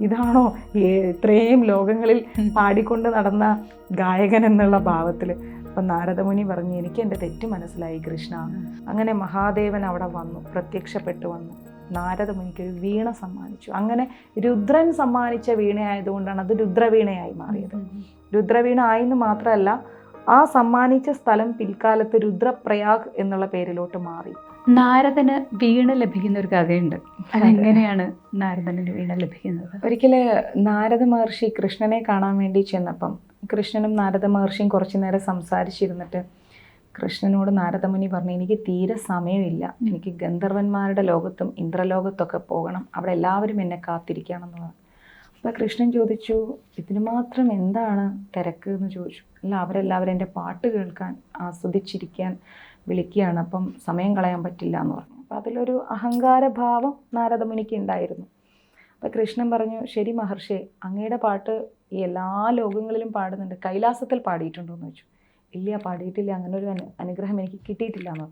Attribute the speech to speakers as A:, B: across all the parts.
A: ഇതാണോ ഇത്രയും ലോകങ്ങളിൽ പാടിക്കൊണ്ട് നടന്ന ഗായകൻ എന്നുള്ള ഭാവത്തിൽ അപ്പം നാരദമുനി പറഞ്ഞു എനിക്ക് എന്റെ തെറ്റ് മനസ്സിലായി കൃഷ്ണ. അങ്ങനെ മഹാദേവൻ അവിടെ വന്നു പ്രത്യക്ഷപ്പെട്ടു വന്നു. നാരദമുനിക്ക് ഒരു വീണ സമ്മാനിച്ചു. അങ്ങനെ രുദ്രൻ സമ്മാനിച്ച വീണയായതുകൊണ്ടാണ് അത് രുദ്രവീണയായി മാറിയത്. രുദ്രവീണ ആയെന്ന് മാത്രമല്ല ആ സമ്മാനിച്ച സ്ഥലം പിൽക്കാലത്ത് രുദ്രപ്രയാഗ് എന്നുള്ള പേരിലോട്ട് മാറി.
B: നാരദന് വീണ ലഭിക്കുന്ന ഒരു കഥയുണ്ട്. അതെങ്ങനെയാണ് നാരദന് വീണ ലഭിക്കുന്നത്?
A: ഒരിക്കൽ നാരദ മഹർഷി കൃഷ്ണനെ കാണാൻ വേണ്ടി ചെന്നപ്പം കൃഷ്ണനും നാരദ മഹർഷിയും കുറച്ചു നേരം സംസാരിച്ചിരുന്നിട്ട് കൃഷ്ണനോട് നാരദമുനി പറഞ്ഞു എനിക്ക് തീരെ സമയമില്ല. എനിക്ക് ഗന്ധർവന്മാരുടെ ലോകത്തും ഇന്ദ്രലോകത്തൊക്കെ പോകണം. അവിടെ എല്ലാവരും എന്നെ കാത്തിരിക്കുകയാണെന്ന് പറഞ്ഞു. അപ്പോൾ കൃഷ്ണൻ ചോദിച്ചു ഇതിന് മാത്രം എന്താണ് തിരക്ക്? എന്ന് ചോദിച്ചു. അല്ല അവരെല്ലാവരും എന്റെ പാട്ട് കേൾക്കാൻ ആസ്വദിച്ചിരിക്കാൻ വിളിക്കുകയാണ്. അപ്പം സമയം കളയാൻ പറ്റില്ല എന്ന് പറഞ്ഞു. അപ്പം അതിലൊരു അഹങ്കാരഭാവം നാരദമുനിക്ക് ഉണ്ടായിരുന്നു. അപ്പം കൃഷ്ണൻ പറഞ്ഞു ശരി മഹർഷി അങ്ങയുടെ പാട്ട് ഈ എല്ലാ ലോകങ്ങളിലും പാടുന്നുണ്ട്. കൈലാസത്തിൽ പാടിയിട്ടുണ്ടോ? എന്ന് ചോദിച്ചു. ഇല്ല പാടിയിട്ടില്ല. അങ്ങനെ ഒരു അനു അനുഗ്രഹം എനിക്ക് കിട്ടിയിട്ടില്ല എന്ന്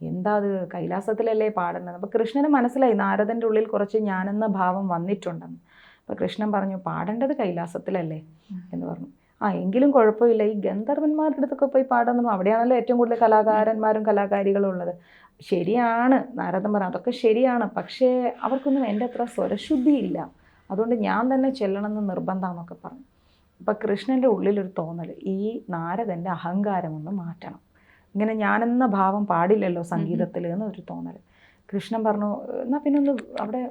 A: എന്താ അത്? കൈലാസത്തിലല്ലേ പാടുന്നത്? അപ്പോൾ കൃഷ്ണന് മനസ്സിലായി നാരദന്റെ ഉള്ളിൽ കുറച്ച് ഞാനെന്ന ഭാവം വന്നിട്ടുണ്ടെന്ന്. അപ്പോൾ കൃഷ്ണൻ പറഞ്ഞു പാടേണ്ടത് കൈലാസത്തിലല്ലേ? എന്ന് പറഞ്ഞു. ആ എങ്കിലും കുഴപ്പമില്ല. ഈ ഗന്ധർവന്മാരുടെ അടുത്തൊക്കെ പോയി പാടുന്നു അവിടെയാണല്ലോ ഏറ്റവും കൂടുതൽ കലാകാരന്മാരും കലാകാരികളും ഉള്ളത്. ശരിയാണ് നാരദൻ പറഞ്ഞു. അതൊക്കെ ശരിയാണ്. പക്ഷേ അവർക്കൊന്നും എന്റെ അത്ര സ്വരശുദ്ധിയില്ല. അതുകൊണ്ട് ഞാൻ തന്നെ ചെല്ലണമെന്ന് നിർബന്ധമെന്നൊക്കെ പറഞ്ഞു. അപ്പം കൃഷ്ണന്റെ ഉള്ളിലൊരു തോന്നൽ ഈ നാരദന്റെ അഹങ്കാരമൊന്ന് മാറ്റണം. ഇങ്ങനെ ഞാനെന്ന ഭാവം പാടില്ലല്ലോ സംഗീതത്തിൽ എന്നൊരു തോന്നൽ കൃഷ്ണൻ പറഞ്ഞു എന്നാൽ പിന്നെ ഒന്ന് അവിടെ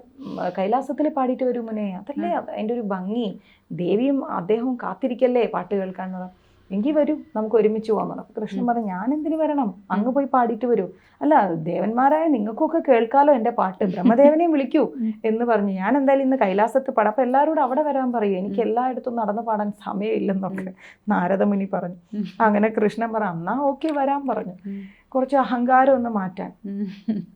A: കൈലാസത്തിൽ പാടിയിട്ട് വരും മുന്നേ. അതല്ലേ അത് അതിന്റെ ഒരു ഭംഗി. ദേവിയും അദ്ദേഹവും കാത്തിരിക്കല്ലേ പാട്ട് കേൾക്കാൻ. എങ്കിൽ വരൂ നമുക്ക് ഒരുമിച്ച് പോകാൻ പറഞ്ഞു. കൃഷ്ണൻ പറഞ്ഞു ഞാൻ എന്തിനു വരണം? അങ്ങ് പോയി പാടിയിട്ട് വരൂ. അല്ല ദേവന്മാരായ നിങ്ങൾക്കൊക്കെ കേൾക്കാലോ എന്റെ പാട്ട്. ബ്രഹ്മദേവനെയും വിളിക്കൂ. എന്ന് പറഞ്ഞു ഞാൻ എന്തായാലും ഇന്ന് കൈലാസത്ത് പാടാം. അപ്പം എല്ലാവരോടും അവിടെ വരാൻ പറയൂ. എനിക്ക് എല്ലായിടത്തും നടന്നു പാടാൻ സമയമില്ലെന്നൊക്കെ നാരദമുനി പറഞ്ഞു. അങ്ങനെ കൃഷ്ണൻ പറഞ്ഞു എന്നാ ഓക്കെ വരാൻ പറഞ്ഞു. കുറച്ച് അഹങ്കാരം ഒന്ന് മാറ്റാൻ.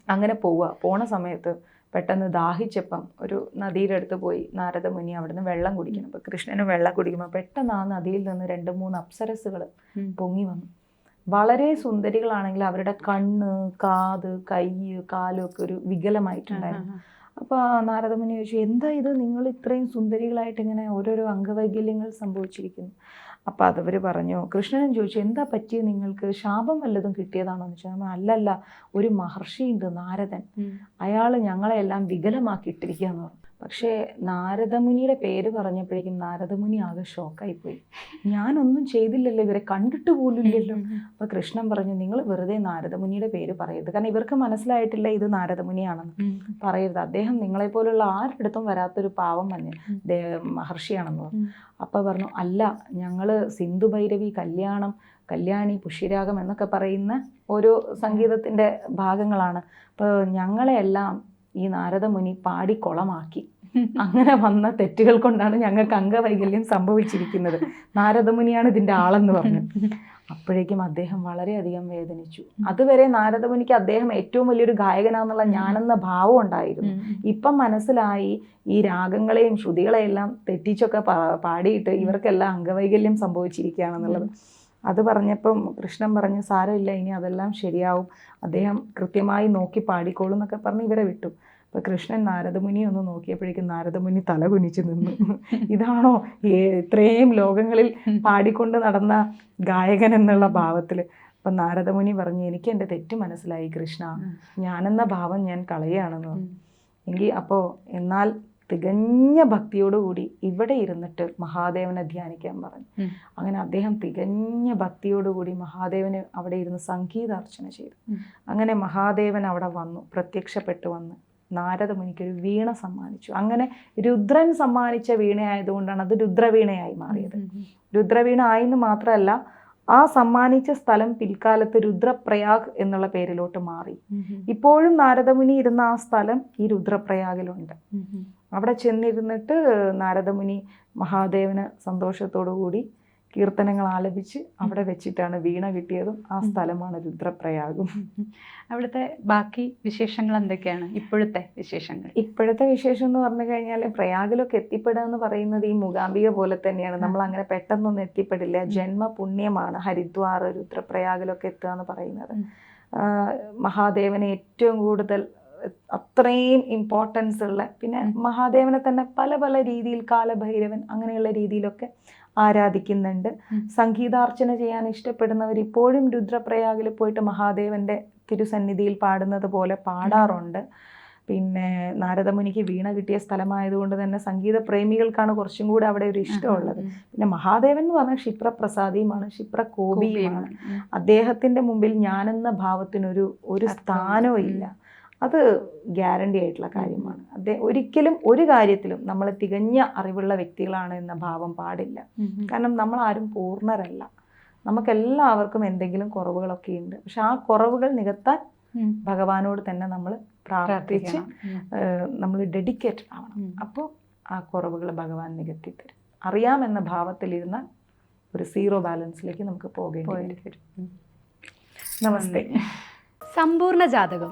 A: അങ്ങനെ പോവുക. പോണ സമയത്ത് പെട്ടെന്ന് ദാഹിച്ചപ്പം ഒരു നദിയുടെ അടുത്ത് പോയി നാരദമുനി അവിടുന്ന് വെള്ളം കുടിക്കണം. അപ്പം കൃഷ്ണന് വെള്ളം കുടിക്കുമ്പോൾ പെട്ടെന്ന് ആ നദിയിൽ നിന്ന് രണ്ട് മൂന്ന് അപ്സരസുകൾ പൊങ്ങി വന്നു. വളരെ സുന്ദരികളാണെങ്കിൽ അവരുടെ കണ്ണ് കാത് കൈ കാലും ഒക്കെ ഒരു വികലമായിട്ടുണ്ടായിരുന്നു. അപ്പോൾ നാരദമുനി ചോദിച്ചു എന്താ ഇത്? നിങ്ങൾ ഇത്രയും സുന്ദരികളായിട്ട് ഇങ്ങനെ ഓരോരോ അംഗവൈകല്യങ്ങൾ സംഭവിച്ചിരിക്കുന്നു. അപ്പോൾ അതവർ പറഞ്ഞു കൃഷ്ണനും ചോദിച്ചു എന്താ പറ്റിയത് നിങ്ങൾക്ക് ശാപം വല്ലതും കിട്ടിയതാണോ? എന്ന് ചോദിച്ചാൽ അല്ലല്ല ഒരു മഹർഷിയുണ്ട് നാരദൻ. അയാൾ ഞങ്ങളെല്ലാം വികലമാക്കിയിട്ടിരിക്കുക എന്ന് പറഞ്ഞു. പക്ഷേ നാരദമുനിയുടെ പേര് പറഞ്ഞപ്പോഴേക്കും നാരദമുനി ആകെ ഷോക്കായി പോയി ഞാനൊന്നും ചെയ്തില്ലല്ലോ ഇവരെ കണ്ടിട്ട് പോലുമില്ലല്ലോ. അപ്പോൾ കൃഷ്ണൻ പറഞ്ഞു നിങ്ങൾ വെറുതെ നാരദമുനിയുടെ പേര് പറയരുത്. കാരണം ഇവർക്ക് മനസ്സിലായിട്ടില്ല ഇത് നാരദമുനിയാണെന്ന്. പറയരുത്. അദ്ദേഹം നിങ്ങളെപ്പോലുള്ള ആരുടെടുത്തും വരാത്തൊരു പാവം മഞ്ഞ് മഹർഷിയാണെന്ന് പറഞ്ഞു. അപ്പോൾ പറഞ്ഞു അല്ല ഞങ്ങൾ സിന്ധു ഭൈരവി കല്യാണം കല്യാണി പുഷ്യരാഗം എന്നൊക്കെ പറയുന്ന ഓരോ സംഗീതത്തിന്റെ ഭാഗങ്ങളാണ്. അപ്പോൾ ഞങ്ങളെയെല്ലാം ഈ നാരദമുനി പാടി കൊളമാക്കി. അങ്ങനെ വന്ന തെറ്റുകൾ കൊണ്ടാണ് ഞങ്ങൾക്ക് അംഗവൈകല്യം സംഭവിച്ചിരിക്കുന്നത്. നാരദമുനിയാണ് ഇതിന്റെ ആളെന്ന് പറഞ്ഞു. അപ്പോഴേക്കും അദ്ദേഹം വളരെയധികം വേദനിച്ചു. അതുവരെ നാരദമുനിക്ക് അദ്ദേഹം ഏറ്റവും വലിയൊരു ഗായകനാന്നുള്ള ഞാനെന്ന ഭാവം ഉണ്ടായിരുന്നു. ഇപ്പം മനസ്സിലായി ഈ രാഗങ്ങളെയും ശ്രുതികളെയെല്ലാം തെറ്റിച്ചൊക്കെ പാടിയിട്ട് ഇവർക്കെല്ലാം അംഗവൈകല്യം സംഭവിച്ചിരിക്കുകയാണെന്നുള്ളത്. അത് പറഞ്ഞപ്പം കൃഷ്ണൻ പറഞ്ഞു സാരമില്ല ഇനി അതെല്ലാം ശരിയാവും. അദ്ദേഹം കൃത്യമായി നോക്കി പാടിക്കോളും എന്നൊക്കെ പറഞ്ഞ് ഇവരെ വിട്ടു. അപ്പോൾ കൃഷ്ണൻ നാരദമുനി ഒന്ന് നോക്കിയപ്പോഴേക്കും നാരദമുനി തല കുനിച്ച് നിന്നു. ഇതാണോ ഇത്രയും ലോകങ്ങളിൽ പാടിക്കൊണ്ട് നടന്ന ഗായകൻ എന്നുള്ള ഭാവത്തിൽ. അപ്പം നാരദമുനി പറഞ്ഞു എനിക്ക് എന്റെ തെറ്റ് മനസ്സിലായി കൃഷ്ണ. ഞാനെന്ന ഭാവം ഞാൻ കളയുകയാണെന്ന്. പറഞ്ഞു എങ്കിൽ അപ്പോൾ എന്നാൽ തികഞ്ഞ ഭക്തിയോടുകൂടി ഇവിടെ ഇരുന്നിട്ട് മഹാദേവനെ ധ്യാനിക്കാൻ പറഞ്ഞു. അങ്ങനെ അദ്ദേഹം തികഞ്ഞ ഭക്തിയോടുകൂടി മഹാദേവന് അവിടെ ഇരുന്ന് സംഗീതാർച്ചന ചെയ്തു. അങ്ങനെ മഹാദേവൻ അവിടെ വന്നു പ്രത്യക്ഷപ്പെട്ടു വന്ന്. നാരദമുനിക്കൊരു വീണ സമ്മാനിച്ചു. അങ്ങനെ രുദ്രൻ സമ്മാനിച്ച വീണയായതുകൊണ്ടാണ് അത് രുദ്രവീണയായി മാറിയത്. രുദ്രവീണ ആയെന്ന് മാത്രമല്ല ആ സമ്മാനിച്ച സ്ഥലം പിൽക്കാലത്ത് രുദ്രപ്രയാഗ് എന്നുള്ള പേരിലോട്ട് മാറി. ഇപ്പോഴും നാരദമുനി ഇരുന്ന ആ സ്ഥലം ഈ രുദ്രപ്രയാഗിലുണ്ട്. അവിടെ ചെന്നിരുന്നിട്ട് നാരദമുനി മഹാദേവന് സന്തോഷത്തോടു കൂടി കീർത്തനങ്ങൾ ആലപിച്ച് അവിടെ വെച്ചിട്ടാണ് വീണ കിട്ടിയതും ആ സ്ഥലമാണ് രുദ്രപ്രയാഗും.
B: അവിടുത്തെ ബാക്കി വിശേഷങ്ങൾ എന്തൊക്കെയാണ്? ഇപ്പോഴത്തെ വിശേഷങ്ങൾ.
A: ഇപ്പോഴത്തെ വിശേഷം എന്ന് പറഞ്ഞു കഴിഞ്ഞാൽ പ്രയാഗിലൊക്കെ എത്തിപ്പെടുക എന്ന് പറയുന്നത് ഈ മൂകാംബിക പോലെ തന്നെയാണ്. നമ്മൾ അങ്ങനെ പെട്ടെന്നൊന്നും എത്തിപ്പെടില്ല. ജന്മ പുണ്യമാണ് ഹരിദ്വാർ രുദ്രപ്രയാഗിലൊക്കെ എത്തുക എന്ന് പറയുന്നത്. മഹാദേവനെ ഏറ്റവും കൂടുതൽ അത്രയും ഇമ്പോർട്ടൻസ് ഉള്ള പിന്നെ മഹാദേവനെ തന്നെ പല പല രീതിയിൽ കാലഭൈരവൻ അങ്ങനെയുള്ള രീതിയിലൊക്കെ ആരാധിക്കുന്നുണ്ട്. സംഗീതാർച്ചന ചെയ്യാൻ ഇഷ്ടപ്പെടുന്നവർ ഇപ്പോഴും രുദ്രപ്രയാഗിൽ പോയിട്ട് മഹാദേവന്റെ തിരുസന്നിധിയിൽ പാടുന്നത് പോലെ പാടാറുണ്ട്. പിന്നെ നാരദമുനിക്ക് വീണ കിട്ടിയ സ്ഥലമായതുകൊണ്ട് തന്നെ സംഗീത പ്രേമികൾക്കാണ് കുറച്ചും കൂടെ അവിടെ ഒരു ഇഷ്ടമുള്ളത്. പിന്നെ മഹാദേവൻ എന്ന് പറഞ്ഞാൽ ക്ഷിപ്രപ്രസാദിയുമാണ് ക്ഷിപ്രകോപിയുമാണ്. അദ്ദേഹത്തിന്റെ മുമ്പിൽ ഞാനെന്ന ഭാവത്തിനൊരു ഒരു. സ്ഥാനവും ഇല്ല. അത് ഗ്യാരണ്ടി ആയിട്ടുള്ള കാര്യമാണ്. അദ്ദേഹം ഒരിക്കലും ഒരു കാര്യത്തിലും നമ്മൾ തികഞ്ഞ അറിവുള്ള വ്യക്തികളാണ് എന്ന ഭാവം പാടില്ല. കാരണം നമ്മൾ ആരും പൂർണരല്ല. നമുക്കെല്ലാവർക്കും എന്തെങ്കിലും കുറവുകളൊക്കെ ഉണ്ട്. പക്ഷെ ആ കുറവുകൾ നികത്താൻ ഭഗവാനോട് തന്നെ നമ്മൾ പ്രാർത്ഥിച്ച് നമ്മൾ ഡെഡിക്കേറ്റഡ് ആവണം. അപ്പോൾ ആ കുറവുകൾ ഭഗവാൻ നികത്തി തരും അറിയാമെന്ന ഭാവത്തിലിരുന്നാൽ ഒരു സീറോ ബാലൻസിലേക്ക് നമുക്ക് പോകേണ്ടി വരും. നമസ്തേ.
C: സമ്പൂർണ ജാതകം.